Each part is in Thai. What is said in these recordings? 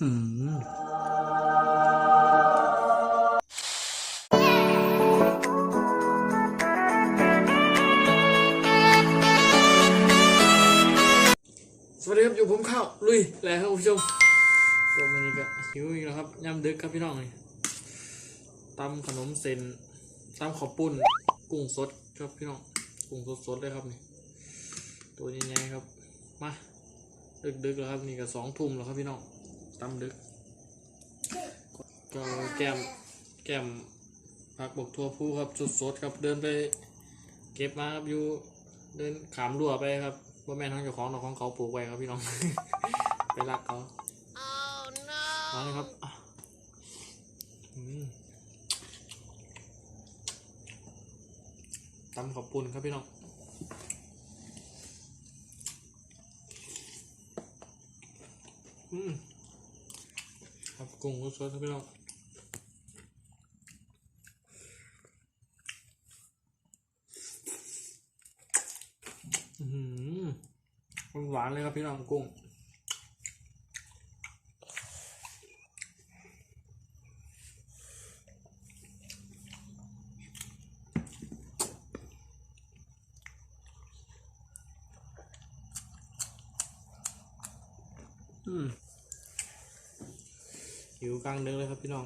สวัสดีครับอยู่ผมข้าวลุยแล้วครับผู้ชมวันนี้ก็หิวอีกแล้วครับยำดึกครับพี่น้องนี่ตำขนมเส้นตำข้าวปุ้น กุ้งสดครับพี่น้องกุ้งสดๆเลยครับนี่ตัวนี้ไงครับ มาดึกๆแล้วครับนี่ก็สองทุ่มแล้วครับพี่น้อง ตำดึก ก็แก้มแก้มผักบกทั่วผู้ครับสดๆครับเดินไป เก็บมาครับอยู่เดินขามรั้วไปครับว่าแม่นทั้งเจ้าของเนาของเขาปลูกไว้ครับพี่น้อง ไปรักเขามาเลยครับอะอืมตำขอบปุ่นครับพี่น้องอืม กุ้งสดๆครับพี่น้องอืมหวานเลยครับพี่น้องกุ้งอืม หิวกลางเดือนเลยครับพี่น้อง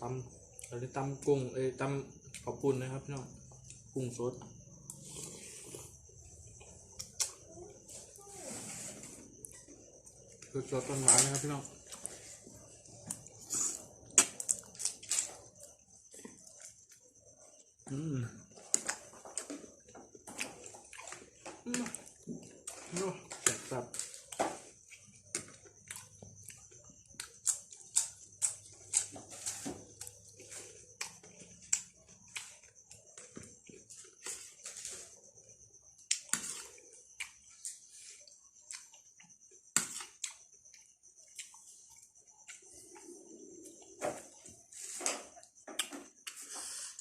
ตำเราได้ตำกุ้งเอ้ยตำขอบปุ่นนะครับพี่น้องกุ้งสดสดสดๆหวานๆนะครับพี่น้องอืมอืมโอ้แซ่บแซ่บ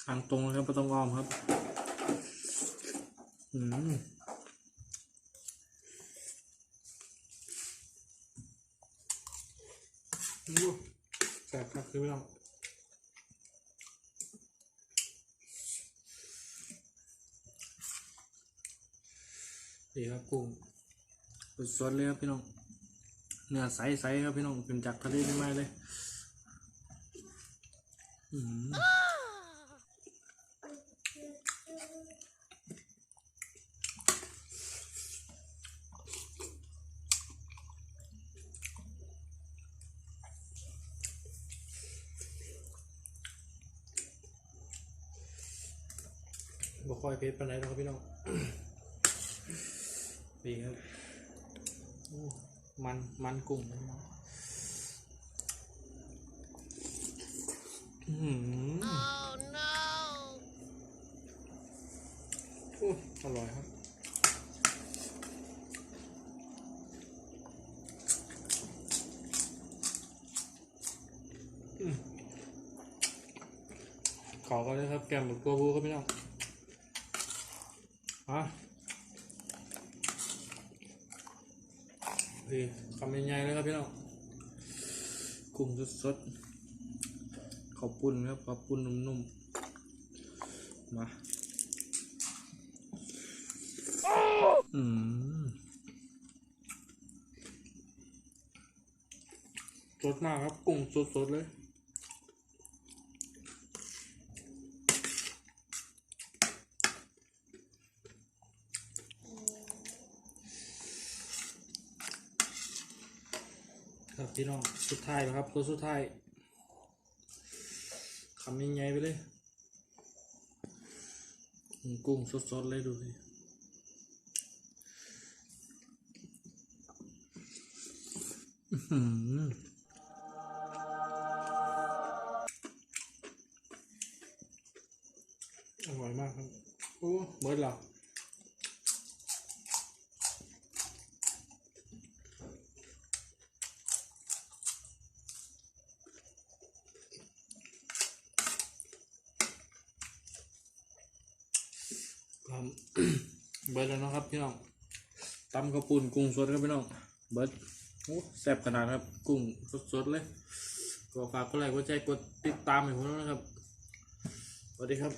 ทางตรงเลยครับไม่ต้องอ้อมครับ อืมโอ้แซ่บครับคือพี่น้องดีครับกุ้งสดๆเลยครับพี่น้อง เนื้อใสๆครับพี่น้องขึ้นจากทะเลได้ไหมเลย อืม บ่ค่อยเพชรปานไหนหรอกครับพี่น้องดีครับมันมันกลุ่มนะพี่น้องอื้อหืออร่อยครับขอก็เลยครับแกมหมึกตัวผู้ครับพี่น้อง ฮะดีคำใหญ่ๆเลยครับพี่น้องกุ้งสดๆข้าวปุ้นครับข้าวปุ้นนุ่มๆ มา อืมสดมากครับกุ้งสดๆเลย ครับพี่น้องสุดท้ายแล้วครับตัวสุดท้ายคำยังไงไปเลย กุ้งสดๆเลยดูสิอื้อหืออร่อยมากครับ โอ้เบิร์ดเหรอ ครับเบิร์ดแล้วนะครับพี่น้องตำกระปุ้นกุ้งสดครับพี่น้อง เบิร์ดโอ้แซ่บขนาดครับ กุ้งสดๆเลยก็ฝากกดไลค์กดแชร์กดติดตามให้ผมนะครับสวัสดีครับ